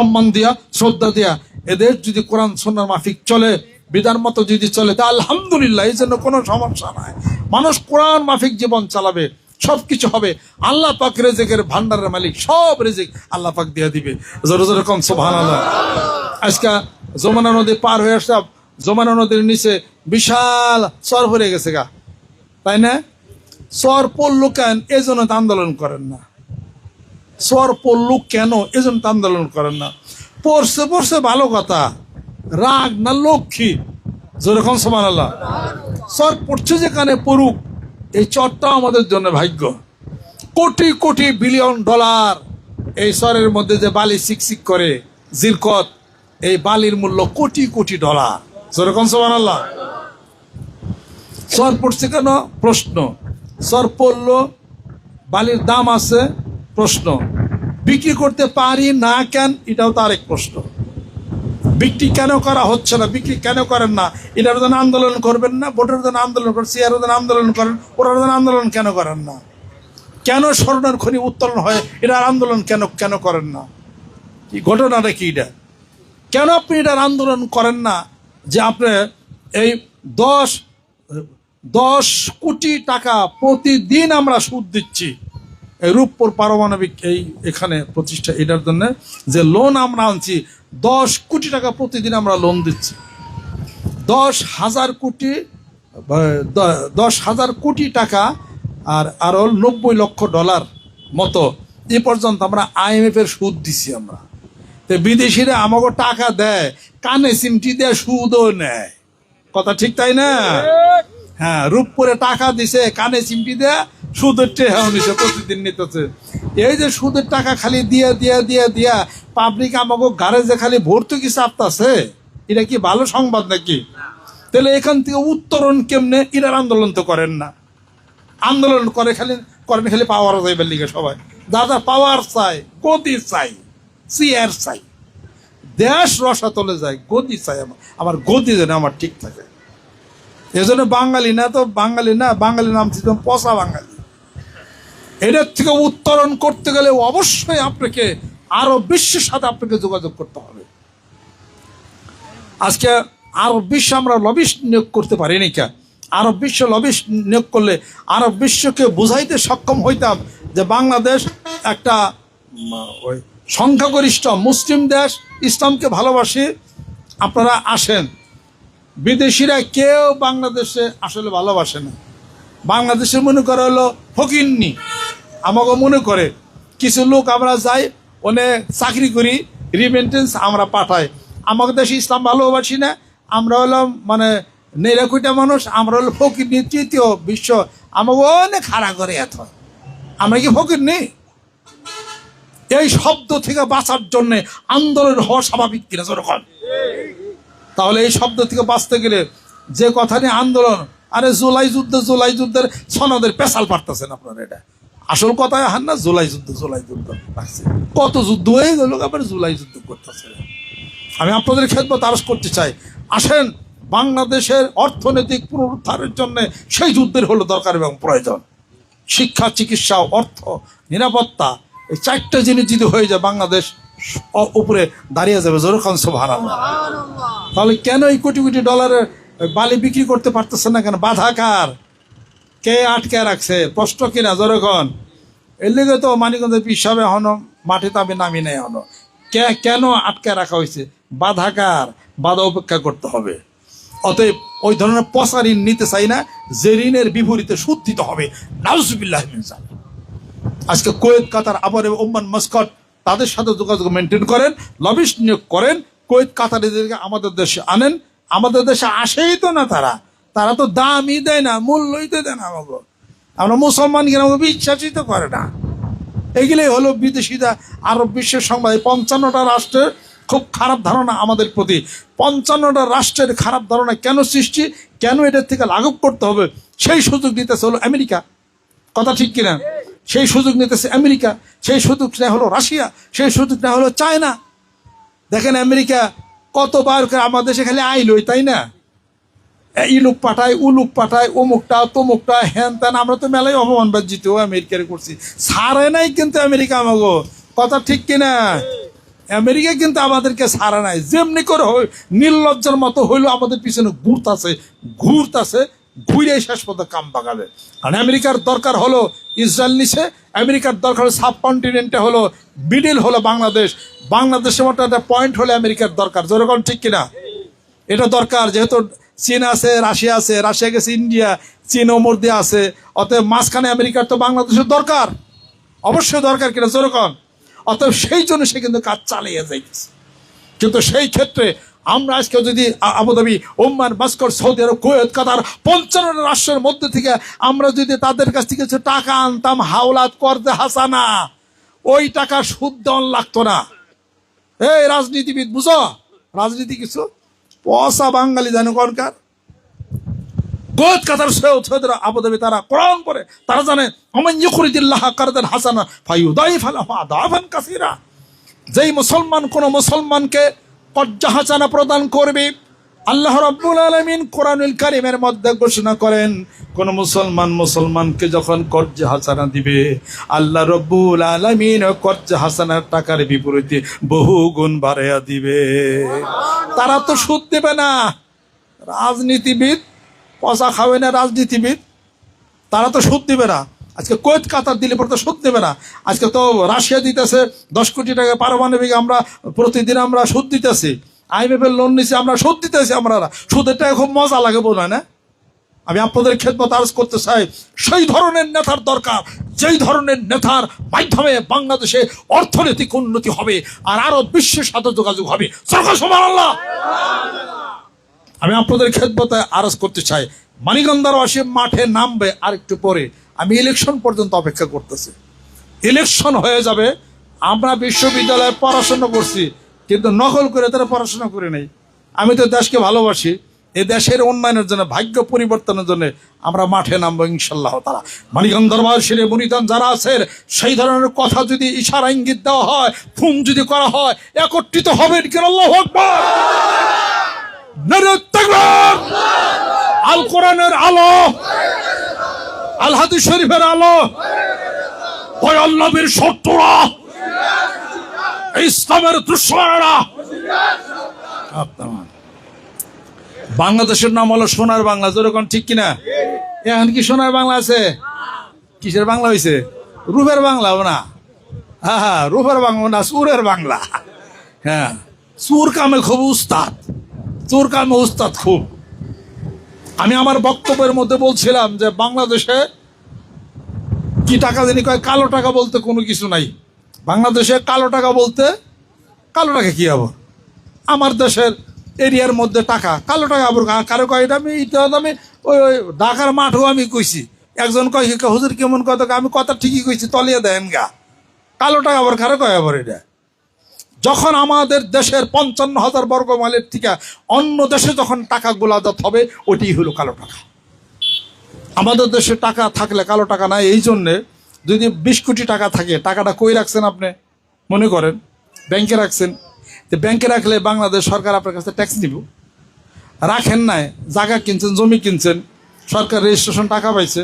সম্মান দিয়া, শ্রদ্ধা দিয়া, এদের যদি কোরআন সন্ন্যার মাফিক চলে, বিধান মতো যদি চলে, তা আলহামদুলিল্লাহ, এই জন্য কোনো সমস্যা নাই। মানুষ কোরআন মাফিক জীবন চালাবে সব কিছু হবে। আল্লাহ পাক রেজেকের ভান্ডারের মালিক, সব রেজেক আল্লাহ পাক দিয়ে দিবে। জোরে সোভান আজকে যমুনা নদী পার হয়ে আসলাম যমুনা নদীর নিচে বিশাল চর ভরে গেছে গা। তাই না? চর পড়ল কেন? এই জন্য তো আন্দোলন করেন না। চর পড়ল কেন? এই জন্য তো আন্দোলন করেন না। পড়ছে পড়ছে, ভালো কথা। রাগ না লক্ষ্মী? যেরকম সমান আল্লাহ চর পড়ছে যেখানে পড়ুক, এই চরটা আমাদের জন্য ভাগ্য। কোটি কোটি বিলিয়ন ডলার এই চরের মধ্যে যে বালি সিকসিক করে জিরকত এই বালির মূল্য কোটি কোটি ডলার। যেরকম সমান আল্লাহ চর পড়ছে কেন? প্রশ্ন। চর পড়ল, বালির দাম আছে প্রশ্ন। বিক্রি করতে পারি না কেন? এটাও তার এক প্রশ্ন। বিক্রি কেন করা হচ্ছে না? বিক্রি কেন করেন না? এটার জন্য আন্দোলন করবেন না? ভোটের জন্য আন্দোলন করেন সিয়ার জন্য আন্দোলন করেন? ওটার জন্য আন্দোলন কেন করেন না? কেন স্বর্ণের খনি উত্তোলন হয়? এটার আন্দোলন কেন কেন করেন না? কি ঘটনাটা কি এটা? কেন আপনি এটার আন্দোলন করেন না? যে আপনি এই দশ দশ কোটি টাকা প্রতিদিন আমরা সুদ দিচ্ছি। রূপপুর পারমাণবিক এই এখানে প্রতিষ্ঠা এটার জন্য যে লোন আমরা আনছি, দশ কোটি টাকা প্রতিদিন আমরা লোন দিচ্ছি। দশ হাজার কোটি দশ হাজার কোটি টাকা আর আরও নব্বই লক্ষ ডলার মতো এ পর্যন্ত আমরা আইএমএফ এর সুদ দিছি আমরা। তো বিদেশিরা আমাকে টাকা দেয়, কানে সিমটি দেয় সুদও নেয়। কথা ঠিক তাই না? হ্যাঁ রূপপুরে টাকা দিছে, কানে চিমটি দেয়া, সুদের টেহাও নিছে, প্রতিদিন নিতেছে। এই যে সুদের টাকা খালি দিয়া দিয়া দিয়া দিয়া, পাবলিক আমাকে গাড়ে যে খালি ভর্তুকি চাপতাছে এটা কি ভালো সংবাদ নাকি? তাহলে এখান থেকে উত্তরণ কেমনে? এরার আন্দোলন তো করেন না। আন্দোলন করে খালি, করেন খালি পাওয়ার যাইবার লিগে সবাই। দাদা পাওয়ার চাই গতি চাই চেয়ার চাই। দেশ রসা তলে যায়, গদি চাই আমার আমার গতি যেন আমার ঠিক থাকে। এজন্য বাঙালি না তো বাঙালি না বাঙালি নাম ছিল পচা বাঙালি। এটার থেকে উত্তরণ করতে গেলে অবশ্যই আপনাকে, আরও বিশ্বের সাথে আপনাকে যোগাযোগ করতে হবে। আজকে আরব বিশ্ব আমরা লবিশ নিয়োগ করতে পারিনি কে? আরব বিশ্ব লবিশ নিয়োগ করলে আরব বিশ্বকে বুঝাইতে সক্ষম হইতাম যে বাংলাদেশ একটা ওই সংখ্যাগরিষ্ঠ মুসলিম দেশ, ইসলামকে ভালোবাসি, আপনারা আসেন। বিদেশিরা কেউ বাংলাদেশে আসলে ভালোবাসে না। বাংলাদেশে মনে করে হলো ফকিন্নি। আমাকে মনে করে, কিছু লোক আমরা যাই অনেক চাকরি করি রিমেন্টেন্স আমরা পাঠাই। আমাকে দেশে ইসলাম ভালোবাসি না, আমরা হলাম মানে নেরাকুইটা মানুষ, আমরা হলো ফকির তৃতীয় বিশ্ব। আমাকে অনেক খাড়া করে এত। আমরা কি ফকির নেই এই শব্দ থেকে বাঁচার জন্যে আন্দোলন হওয়া স্বাভাবিক কিনা যেরকম তাহলে এই শব্দ থেকে বাঁচতে গেলে যে কথা নিয়ে আন্দোলন, আরে জুলাই যুদ্ধ, জুলাই যুদ্ধের সনদের পেশাল পারতেছেন আপনারা এটা। আসল কথায় হান না, জুলাই যুদ্ধ জুলাই যুদ্ধ রাখছে। কত যুদ্ধ হয়ে গেল আবার জুলাই যুদ্ধ করতেছে আমি আপনাদের খেদমত তারস করতে চাই। আসেন, বাংলাদেশের অর্থনৈতিক পুনরুদ্ধারের জন্য সেই যুদ্ধের হলো দরকার এবং প্রয়োজন। শিক্ষা, চিকিৎসা, অর্থ, নিরাপত্তা, এই চারটা জিনিস যদি হয়ে যায় বাংলাদেশ উপরে দাঁড়িয়ে যাবে যেরকম সোভান তাহলে কেন এই কোটি কোটি ডলারের বালি বিক্রি করতে পারতেছে না কেন? বাধা কার? কে আটকে রাখছে? প্রশ্ন কিনা। যেরকম এর লিগে তো মানিকগঞ্জের পিসাবে হনো মাটিতে আমি নামি নেই হনো কে কেন আটকে রাখা হয়েছে? বাধা কার? বাধা উপেক্ষা করতে হবে। অতএব ওই ধরনের পচা ঋণ নিতে চাই না যে ঋণের বিপরীতে সুদ দিতে হবে। নাউজুবিল্লাহ। আজকে কোয়েত কাতার আবার ওমান মাস্কট তাদের সাথে যোগাযোগ মেনটেন করেন লবিস্ট নিয়োগ করেন, কোয়েত কাতারিদেরকে আমাদের দেশে আনেন। আমাদের দেশে আসেই তো না তারা। তারা তো দামই দেয় না, মূল্যই তো দেয় না আমাকে। আমরা মুসলমান কিনা আমাকে বিশ্বাসই তো করে না। এগুলোই হলো বিদেশিরা আরব বিশ্বের সংবাদ পঞ্চান্নটা রাষ্ট্রের খুব খারাপ ধারণা আমাদের প্রতি। পঞ্চান্নটা রাষ্ট্রের খারাপ ধারণা কেন সৃষ্টি, কেন এটার থেকে লাঘব করতে হবে, সেই সুযোগ দিতেছে হলো আমেরিকা। কথা ঠিক কিনা? সেই সুযোগ নিতেছে আমেরিকা সেই সুযোগ নেওয়া হলো রাশিয়া সেই সুযোগ নেওয়া হলো চায়না। দেখেন আমেরিকা কতবার দেশে খালি আইলই তাই না? এ, ই লোক পাঠায় উ লোক পাঠায় অমুকটা তমুকটা হ্যান ত্যান আমরা তো মেলাই অপমান বাজ্জিত আমেরিকার করছি সারে নাই কিন্তু আমেরিকা আমাগো। কথা ঠিক কিনা? আমেরিকা কিন্তু আমাদেরকে ছাড়া নাই। যেমনি করে হই নির্লজ্জার মতো হইল আমাদের পিছনে ঘুরতাছে ঘুরতাছে ঘুরে শেষ পর্যন্ত কাম বাগাবে কারণ আমেরিকার দরকার হলো ইসরায়েল নিছে, আমেরিকার দরকার হলো সাব কন্টিনেন্টে হলো, মিডিল হলো বাংলাদেশ। বাংলাদেশের মতো একটা পয়েন্ট হলে আমেরিকার দরকার। যেরকম ঠিক কিনা? এটা দরকার, যেহেতু চীন আছে, রাশিয়া আছে, রাশিয়া গেছে ইন্ডিয়া, চীন ওমর দিয়ে আছে। অতএব মাঝখানে আমেরিকার তো বাংলাদেশের দরকার। অবশ্যই দরকার কিনা যেরকম অতএব সেই জন্য সে কিন্তু কাজ চালিয়ে যাইতেছে। কিন্তু সেই ক্ষেত্রে আমরা আজকে যদি আবুধাবি, ওমান মাস্কর সৌদি আরব, কুয়েত, কাতার পঞ্চান্ন রাষ্ট্রের মধ্যে থেকে আমরা যদি তাদের কাছ থেকে কিছু টাকা আনতাম, হাওলাত করতে হাসানা, ওই টাকা সুদ দেওয়ান লাগতো না। এই রাজনীতিবিদ, বুঝো? রাজনীতি কিছু? পয়সা বাঙালি জানো কনকার গোদ কাতার সৈয়দ সৈয়দরা আবুধাবি তারা কোরআন করে তারা জানে অমান ইউখরিদিল্লাহ কারদান হাসানা, ফায়ুদাইফ আলাহু আদাফান কাসীরা। যেই মুসলমান, কোন মুসলমানকে কজ্জা প্রদান করবে। আল্লাহ রাব্বুল আলামিন কোরআনুল কারীমের মধ্যে ঘোষণা করেন, কোন মুসলমান মুসলমানকে যখন কর্জা হাসানা দিবে, আল্লাহ রব্বুল আলামিন কর্জা হাসানার টাকার বিপরীতে বহু গুণ বাড়াইয়া দিবে। তারা তো সুদ দেবে না। রাজনীতিবিদ পয়সা খাবে না রাজনীতিবিদ, তারা তো সুদ দিবে না। আজকে কোয়েত, কাতার দিলে পরে তো সুদ দেবে না। আজকে তো রাশিয়া দিতেছে, দশ কোটি টাকা পারমাণবিক আমরা, প্রতিদিন আমরা সুদ দিতেছি। আইএমএফ এর লোন নিছি, আমরা সুদ দিতেছি আমরা। সুদের টাকা খুব মজা লাগে বোঝা না? আমি আপনাদের খেদমত আরজ করতে চাই, সেই ধরনের নেতার দরকার, যেই ধরনের নেতার মাধ্যমে বাংলাদেশে অর্থনৈতিক উন্নতি হবে আর আরও বিশ্বের সাথে যোগাযোগ হবে। আমি আপনাদের খেদমতে আরজ করতে চাই মানিকন্দারবাসী মাঠে নামবে আর একটু পরে। আমি ইলেকশন পর্যন্ত অপেক্ষা করতেছি। ইলেকশন হয়ে যাবে, আমরা বিশ্ববিদ্যালয়ে পড়াশোনা করছি, কিন্তু নকল করে তারা পড়াশোনা করে নেই। আমি তো দেশকে ভালোবাসি, এ দেশের উন্নয়নের জন্য, ভাগ্য পরিবর্তনের জন্য আমরা মাঠে নামবো ইনশাল্লাহ তারা মানিকন দরবার সেরে মনিতন যারা আছেন সেই ধরনের কথা যদি ইশারা ইঙ্গিত দেওয়া হয় ফোন যদি করা হয়, একত্রিত হবেন কেন আল কোরআনের আলো! আল শরীফের আলো। আল্লাহবীর শত্রুরা, ইসলামের দুশ্মনেরা। বাংলাদেশের নাম হলো সোনার বাংলা যেরকম ঠিক কিনা? এখন কি সোনার বাংলা আছে? কিসের বাংলা হয়েছে রূপের বাংলাও না? হ্যাঁ হ্যাঁ রূপের বাংলা না, সুরের বাংলা। হ্যাঁ সুর কামে খুব উস্তাদ। সুর কামে উস্তাদ খুব। আমি আমার বক্তব্যের মধ্যে বলছিলাম যে বাংলাদেশে কি টাকা জানি কয়, কালো টাকা বলতে কোনো কিছু নাই। বাংলাদেশে কালো টাকা বলতে কালো টাকা কি আবার? আমার দেশের এরিয়ার মধ্যে টাকা, কালো টাকা আবার কারও কয়, এটা আমি এটা আমি ওই ওই ঢাকার মাঠও আমি কইছি। একজন কয় হুজুর কেমন কথা? আমি কথা ঠিকই কইছি, তলিয়ে দেন গা। কালো টাকা আবার কারও কয় আবার এটা? যখন আমাদের দেশের পঞ্চান্ন হাজার বর্গ মাইলের থেকে অন্য দেশে যখন টাকা গোলাজাত হবে ওটি হলো কালো টাকা। আমাদের দেশে টাকা থাকলে কালো টাকা নাই, এই জন্যে যদি বিশ কোটি টাকা থাকে, টাকাটা কই রাখছেন আপনি? মনে করেন, ব্যাংকে রাখছেন। তো ব্যাংকে রাখলে বাংলাদেশ সরকার আপনার কাছে ট্যাক্স নিব। রাখেন নাই, জায়গা কিনছেন, জমি কিনছেন, সরকার রেজিস্ট্রেশন টাকা পাইছে,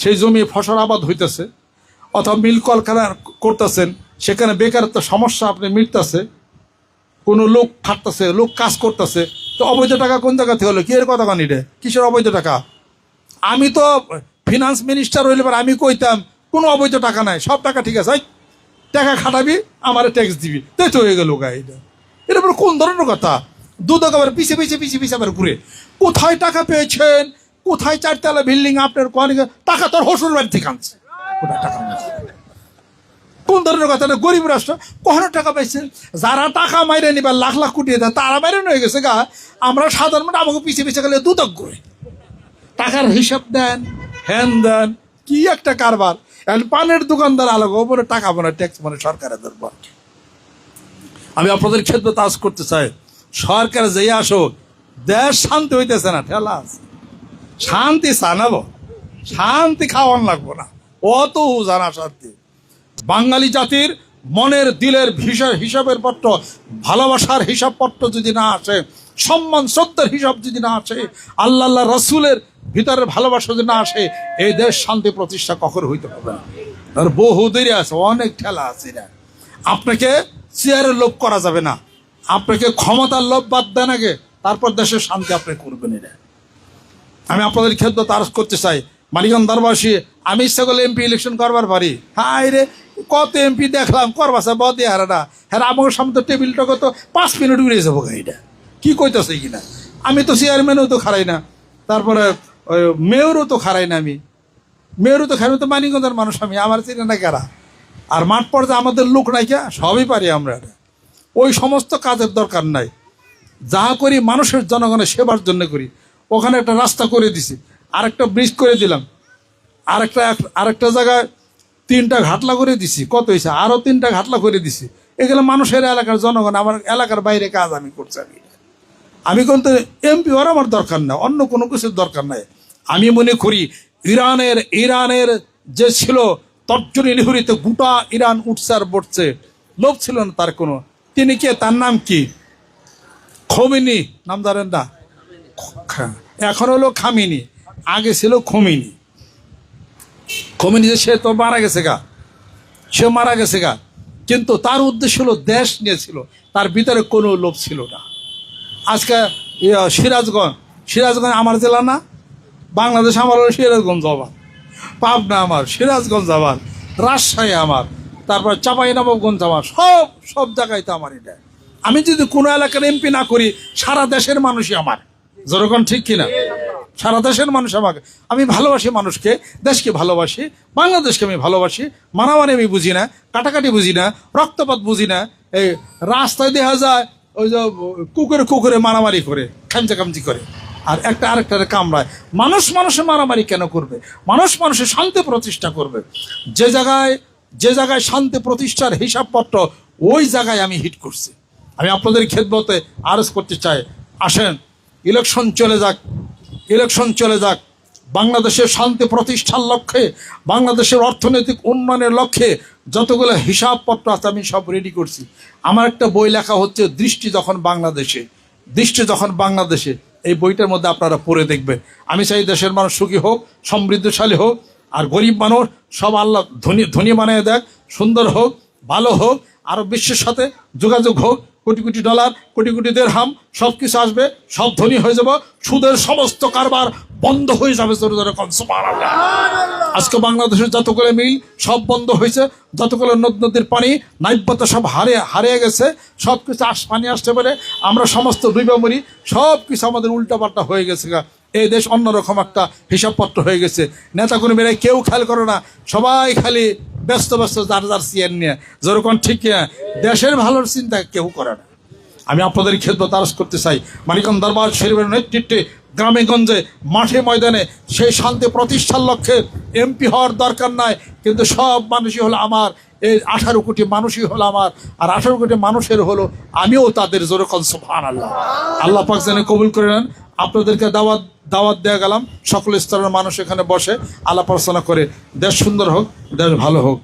সেই জমি ফসল আবাদ হইতেছে, অথবা মিল কলকারখানা করতেছেন সেখানে বেকারত্ব সমস্যা আপনি মিটতেছে, কোনো লোক খাটতেছে, লোক কাজ করতেছে, তো অবৈধ টাকা কোন জায়গা থেকে হলো? কি এর কথা কানি রে কিসের অবৈধ টাকা? আমি তো ফিনান্স মিনিস্টার হইলে পরে আমি কইতাম, কোনো অবৈধ টাকা নাই, সব টাকা ঠিক আছে টাকা খাটাবি, আমার ট্যাক্স দিবি। তাই তো হয়ে গেল গা এটা। আবার কোন ধরনের কথা? দুধ একেবারে পিছিয়ে পিছিয়ে পিছিয়ে পিছিয়ে আবার ঘুরে। কোথায় টাকা পেয়েছেন? কোথায় চারতলা বিল্ডিং আপনার টাকা তোর হসুর বাড়ি থেকে আনছে কোথায় টাকা? কোন ধরনের কথা গরিব রাষ্ট্র, কখনো টাকা পাইছেন? যারা টাকা মাইরে নিবার লাখ লাখ কোটি দেয়, তারা মাইরে হয়ে গেছে গা। আমরা সাধারণ মানুষ আমাকে পিছিয়ে পিছিয়ে গেলে দুদক করে। টাকার হিসাব দেন, হ্যান দেন, কি একটা কারবার। এখন পানের দোকানদার আলাদা ওপরে টাকা মানে ট্যাক্স মানে সরকারের দরবার। আমি আপনাদের ক্ষেত্রে তাজ করতে চাই। সরকার যেই আসো দেশ শান্তি হইতেছে না, ঠেলা। শান্তি চানাবো শান্তি খাওয়ান লাগবো না। অত জানা শান্তি বাঙালি জাতির মনের দিলের হিসাব হিসাবের পত্র, ভালোবাসার হিসাবপত্র যদি না আসে, সম্মান শ্রদ্ধার হিসাব যদি না আসে, আল্লাহ আল্লাহ রসুলের ভিতরের ভালোবাসা যদি না আসে, এই দেশ শান্তি প্রতিষ্ঠা কখনো হইতে পারবে না। আর বহু দেরি আছে, অনেক ঠেলা আছে না। আপনাকে চেয়ারের লোভ করা যাবে না। আপনাকে ক্ষমতার লোভ বাদ দেন আগে, তারপর দেশের শান্তি আপনি করবেন এটা আমি আপনাদের ক্ষেত্রে তারস করতে চাই। মালিগঞ্জ দরবাসী আমি ইচ্ছা করলে এমপি ইলেকশন করবার পারি। হাই রে কত এমপি দেখলাম করবাসা বদে হারা না হ্যাঁ আমার সামনে তো টেবিলটা কত, পাঁচ মিনিট উড়ে যাব গাড়িটা কি কইতেছে কিনা? আমি তো চেয়ারম্যানও তো খারাই না। তারপরে, ওই মেয়রও তো খারাই না আমি। মেয়রও তো খারাই তো মানিগঞ্জের মানুষ আমি, আমার চিনে না কারা? আর মাঠ পর্যায়ে আমাদের লোক নাই কে, সবই পারি আমরা ওই সমস্ত কাজের দরকার নাই। যাহা করি মানুষের জনগণের সেবার জন্য করি। ওখানে একটা রাস্তা করে দিছি। আরেকটা ব্রিজ করে দিলাম। আরেকটা আরেকটা জায়গায় তিনটা ঘাটলা করে দিছি। কত হয়েছে আরও তিনটা ঘাটলা করে দিছি। এগুলো মানুষের এলাকার জনগণ, আমার এলাকার বাইরে কাজ আমি করছি আমি। আমি কিন্তু এমপি হওয়ার আমার দরকার না অন্য কোনো কিছুর দরকার নাই। আমি মনে করি, ইরানের ইরানের যে ছিল, তর্জনী লিহুরিতে গোটা ইরান উঠছে আর বটছে লোভ ছিল না তার কোনো। তিনি কে? তার নাম কি? খমিনি, নাম জানেন না? এখন হলো খামিনি, আগে ছিল খমিনি। যে সে তো মারা গেছে গা। সে মারা গেছে গা। কিন্তু তার উদ্দেশ্য হলো দেশ নিয়েছিল তার ভিতরে কোনো লোভ ছিল না। আজকে সিরাজগঞ্জ। সিরাজগঞ্জ আমার জেলা না। বাংলাদেশ আমার হলো সিরাজগঞ্জ আবার পাবনা আমার, সিরাজগঞ্জ আমার রাজশাহী আমার। তারপর চাপাই নবাবগঞ্জ আমার সব সব জায়গায় তো আমার এটা আমি যদি কোনো এলাকার এমপি না করি, সারা দেশের মানুষই আমার। যেরকম ঠিক কিনা? সারা দেশের মানুষ আমাকে, আমি ভালোবাসি মানুষকে, দেশকে ভালোবাসি, বাংলাদেশকে আমি ভালোবাসি মানামানি আমি বুঝি না, কাটাকাটি বুঝি না, রক্তপাত বুঝি না, এই রাস্তায় দেখা যায়, ওই যে কুকুরে কুকুরে মারামারি করে, খামচা খামচি করে। আর একটা আরেকটারে কামড়ায়। মানুষ মানুষে মারামারি কেন করবে? মানুষ মানুষের শান্তি প্রতিষ্ঠা করবে। যে জায়গায় যে জায়গায় শান্তি প্রতিষ্ঠার হিসাবপত্র, ওই জায়গায় আমি হিট করছি। আমি আপনাদের খেদমতে আরজ করতে চাই। আসেন ইলেকশন চলে যাক। ইলেকশন চলে যাক। বাংলাদেশের শান্তি প্রতিষ্ঠার লক্ষ্যে, বাংলাদেশের অর্থনৈতিক উন্নয়নের লক্ষ্যে যতগুলো হিসাবপত্র আছে আমি সব রেডি করছি। আমার একটা বই লেখা হচ্ছে, দৃষ্টি যখন বাংলাদেশে দৃষ্টি যখন বাংলাদেশে এই বইটার মধ্যে আপনারা পড়ে দেখবেন। আমি চাই দেশের মানুষ সুখী হোক, সমৃদ্ধশালী হোক, আর গরিব মানুষ সব আল্লাহ ধনী ধনী বানিয়ে দেখ, সুন্দর হোক, ভালো হোক আরও বিশ্বের সাথে যোগাযোগ হোক কোটি কোটি ডলার, কোটি কোটি দেড়হাম, সব কিছু আসবে, সব ধনী হয়ে যাব। সুদের সমস্ত কারবার বন্ধ হয়ে যাবে আজকে বাংলাদেশের যতগুলো মিল, সব বন্ধ হয়েছে। যতগুলো নদ নদীর পানি, নাইব্যতা সব হারে হারিয়ে গেছে। সব কিছু আস, পানি আসতে পারে আমরা সমস্ত ডুবে মরি, সব কিছু আমাদের উল্টাপাল্টা হয়ে গেছে। এই দেশ অন্যরকম একটা হিসাবপত্র হয়ে গেছে। নেতা কর্মীরা কেউ খেয়াল করে না, সবাই খালি ব্যস্ত ব্যস্ত যার যার সিয়ার নিয়ে। যেরকম ঠিক দেশের ভালোর চিন্তা কেউ করে না। আমি আপনাদের ক্ষেত্র তারস করতে চাই। মানিকন দরবার শরীফের নেতৃত্বে গ্রামে গঞ্জে মাঠে ময়দানে সেই শান্তি প্রতিষ্ঠার লক্ষ্যে এমপি হওয়ার দরকার নাই। কিন্তু সব মানুষই হলো আমার। এই আঠারো কোটি মানুষই হলো আমার। আর আঠারো কোটি মানুষের হলো আমিও তাদের জোরে কনসফান আল্লাহ আল্লাহ পাক যেন কবুল করে নেন। আপনাদেরকে দাওয়াত দাওয়াত দেওয়া গেলাম। সকল স্তরের মানুষ এখানে বসে আলাপ আলোচনা করে। দেশ সুন্দর হোক, দেশ ভালো হোক।